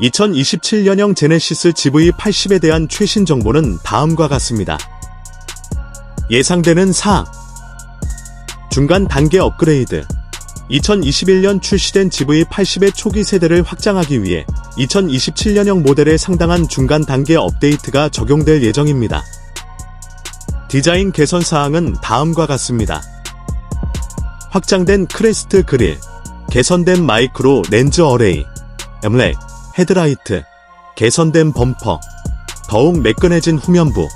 2027년형 제네시스 GV80에 대한 최신 정보는 다음과 같습니다. 예상되는 사항 중간 단계 업그레이드 2021년 출시된 GV80의 초기 세대를 확장하기 위해 2027년형 모델에 상당한 중간 단계 업데이트가 적용될 예정입니다. 디자인 개선 사항은 다음과 같습니다. 확장된 크레스트 그릴, 개선된 마이크로 렌즈 어레이, 엠렉, 헤드라이트, 개선된 범퍼, 더욱 매끈해진 후면부,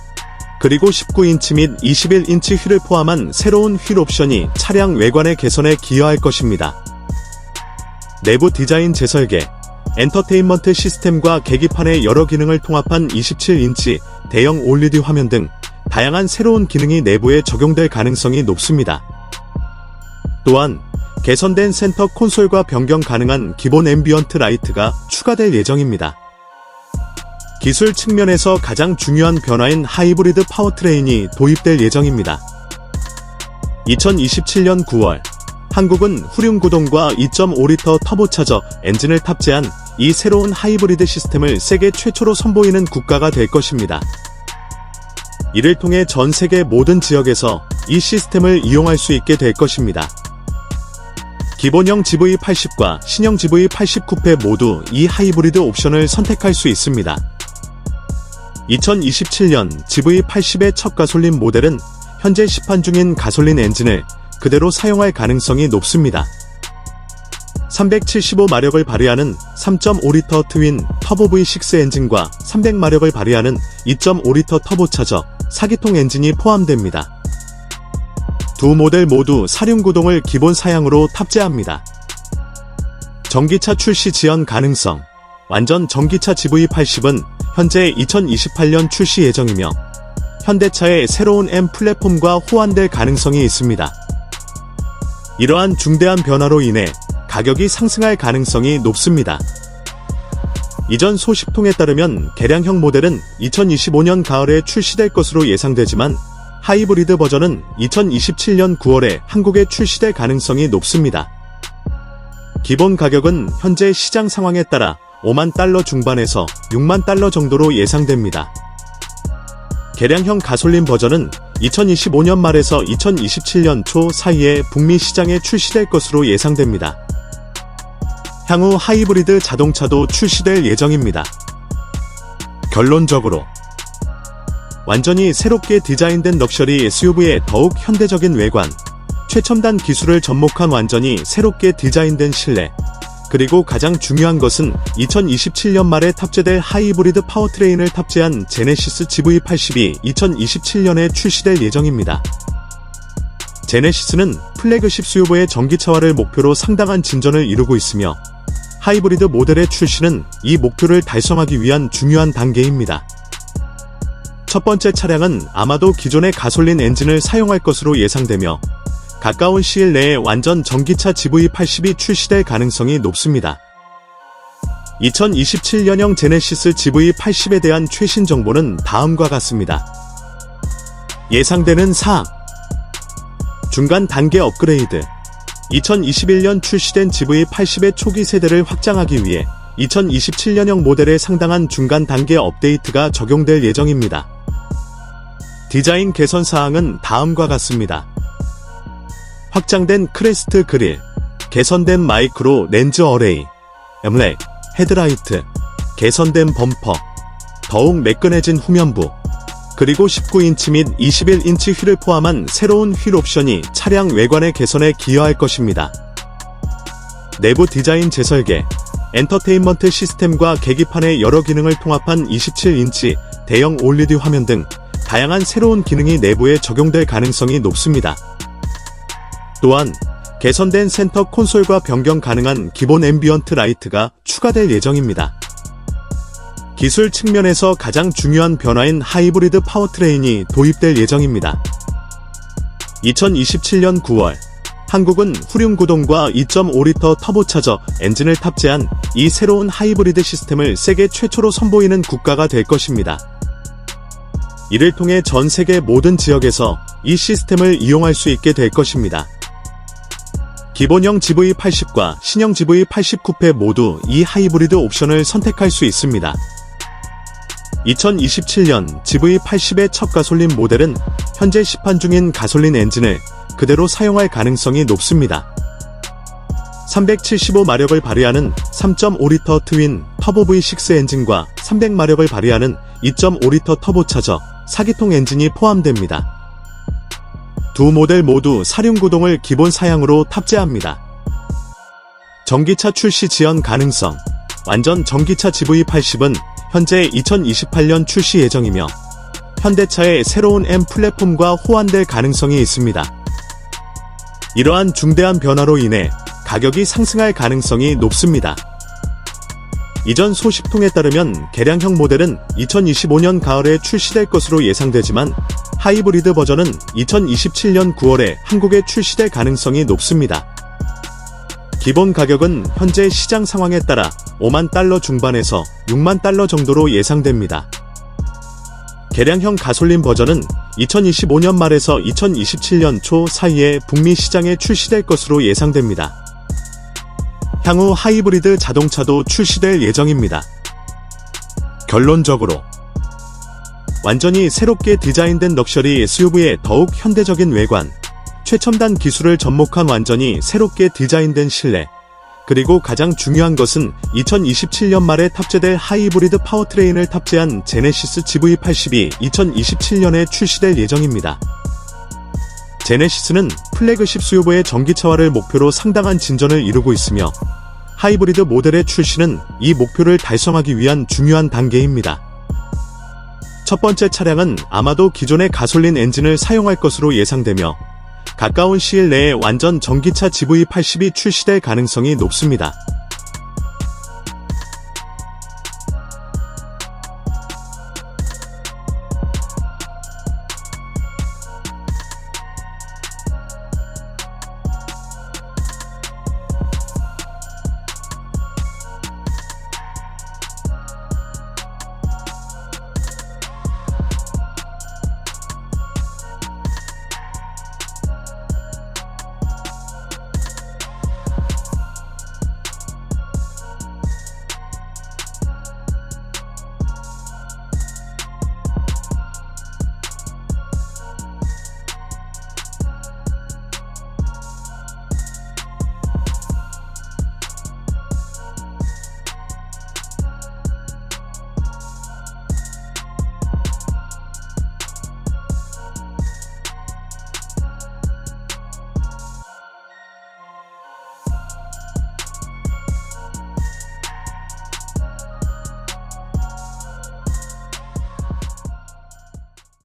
그리고 19인치 및 21인치 휠을 포함한 새로운 휠 옵션이 차량 외관의 개선에 기여할 것입니다. 내부 디자인 재설계, 엔터테인먼트 시스템과 계기판의 여러 기능을 통합한 27인치 대형 OLED 화면 등 다양한 새로운 기능이 내부에 적용될 가능성이 높습니다. 또한 개선된 센터 콘솔과 변경 가능한 기본 앰비언트 라이트가 추가될 예정입니다. 기술 측면에서 가장 중요한 변화인 하이브리드 파워트레인이 도입될 예정입니다. 2027년 9월 한국은 후륜 구동과 2.5리터 터보차저 엔진을 탑재한 이 새로운 하이브리드 시스템을 세계 최초로 선보이는 국가가 될 것입니다. 이를 통해 전 세계 모든 지역에서 이 시스템을 이용할 수 있게 될 것입니다. 기본형 GV80과 신형 GV80 쿠페 모두 이 하이브리드 옵션을 선택할 수 있습니다. 2027년 GV80의 첫 가솔린 모델은 현재 시판 중인 가솔린 엔진을 그대로 사용할 가능성이 높습니다. 375마력을 발휘하는 3.5리터 트윈 터보 V6 엔진과 300마력을 발휘하는 2.5리터 터보차저 4기통 엔진이 포함됩니다. 두 모델 모두 사륜 구동을 기본 사양으로 탑재합니다. 전기차 출시 지연 가능성 완전 전기차 GV80은 현재 2028년 출시 예정이며 현대차의 새로운 M 플랫폼과 호환될 가능성이 있습니다. 이러한 중대한 변화로 인해 가격이 상승할 가능성이 높습니다. 이전 소식통에 따르면 개량형 모델은 2025년 가을에 출시될 것으로 예상되지만 하이브리드 버전은 2027년 9월에 한국에 출시될 가능성이 높습니다. 기본 가격은 현재 시장 상황에 따라 5만 달러 중반에서 6만 달러 정도로 예상됩니다. 개량형 가솔린 버전은 2025년 말에서 2027년 초 사이에 북미 시장에 출시될 것으로 예상됩니다. 향후 하이브리드 자동차도 출시될 예정입니다. 결론적으로 완전히 새롭게 디자인된 럭셔리 SUV의 더욱 현대적인 외관, 최첨단 기술을 접목한 완전히 새롭게 디자인된 실내, 그리고 가장 중요한 것은 2027년 말에 탑재될 하이브리드 파워트레인을 탑재한 제네시스 GV80이 2027년에 출시될 예정입니다. 제네시스는 플래그십 수요부의 전기차화를 목표로 상당한 진전을 이루고 있으며 하이브리드 모델의 출시는 이 목표를 달성하기 위한 중요한 단계입니다. 첫 번째 차량은 아마도 기존의 가솔린 엔진을 사용할 것으로 예상되며 가까운 시일 내에 완전 전기차 GV80이 출시될 가능성이 높습니다. 2027년형 제네시스 GV80에 대한 최신 정보는 다음과 같습니다. 예상되는 사항 중간 단계 업그레이드 2021년 출시된 GV80의 초기 세대를 확장하기 위해 2027년형 모델에 상당한 중간 단계 업데이트가 적용될 예정입니다. 디자인 개선 사항은 다음과 같습니다. 확장된 크레스트 그릴, 개선된 마이크로 렌즈 어레이, 엠렉, 헤드라이트, 개선된 범퍼, 더욱 매끈해진 후면부, 그리고 19인치 및 21인치 휠을 포함한 새로운 휠 옵션이 차량 외관의 개선에 기여할 것입니다. 내부 디자인 재설계, 엔터테인먼트 시스템과 계기판의 여러 기능을 통합한 27인치 대형 OLED 화면 등 다양한 새로운 기능이 내부에 적용될 가능성이 높습니다. 또한 개선된 센터 콘솔과 변경 가능한 기본 앰비언트 라이트가 추가될 예정입니다. 기술 측면에서 가장 중요한 변화인 하이브리드 파워트레인이 도입될 예정입니다. 2027년 9월 한국은 후륜 구동과 2.5리터 터보차저 엔진을 탑재한 이 새로운 하이브리드 시스템을 세계 최초로 선보이는 국가가 될 것입니다. 이를 통해 전 세계 모든 지역에서 이 시스템을 이용할 수 있게 될 것입니다. 기본형 GV80과 신형 GV80 쿠페 모두 이 하이브리드 옵션을 선택할 수 있습니다. 2027년 GV80의 첫 가솔린 모델은 현재 시판 중인 가솔린 엔진을 그대로 사용할 가능성이 높습니다. 375마력을 발휘하는 3.5리터 트윈 터보 V6 엔진과 300마력을 발휘하는 2.5리터 터보차저 4기통 엔진이 포함됩니다. 두 모델 모두 사륜구동을 기본 사양으로 탑재합니다. 전기차 출시 지연 가능성 완전 전기차 GV80은 현재 2028년 출시 예정이며 현대차의 새로운 M 플랫폼과 호환될 가능성이 있습니다. 이러한 중대한 변화로 인해 가격이 상승할 가능성이 높습니다. 이전 소식통에 따르면 개량형 모델은 2025년 가을에 출시될 것으로 예상되지만 하이브리드 버전은 2027년 9월에 한국에 출시될 가능성이 높습니다. 기본 가격은 현재 시장 상황에 따라 5만 달러 중반에서 6만 달러 정도로 예상됩니다. 개량형 가솔린 버전은 2025년 말에서 2027년 초 사이에 북미 시장에 출시될 것으로 예상됩니다. 향후 하이브리드 자동차도 출시될 예정입니다. 결론적으로 완전히 새롭게 디자인된 럭셔리 SUV의 더욱 현대적인 외관, 최첨단 기술을 접목한 완전히 새롭게 디자인된 실내, 그리고 가장 중요한 것은 2027년 말에 탑재될 하이브리드 파워트레인을 탑재한 제네시스 GV80이 2027년에 출시될 예정입니다. 제네시스는 플래그십 SUV의 전기차화를 목표로 상당한 진전을 이루고 있으며 하이브리드 모델의 출시는 이 목표를 달성하기 위한 중요한 단계입니다. 첫 번째 차량은 아마도 기존의 가솔린 엔진을 사용할 것으로 예상되며 가까운 시일 내에 완전 전기차 GV80이 출시될 가능성이 높습니다.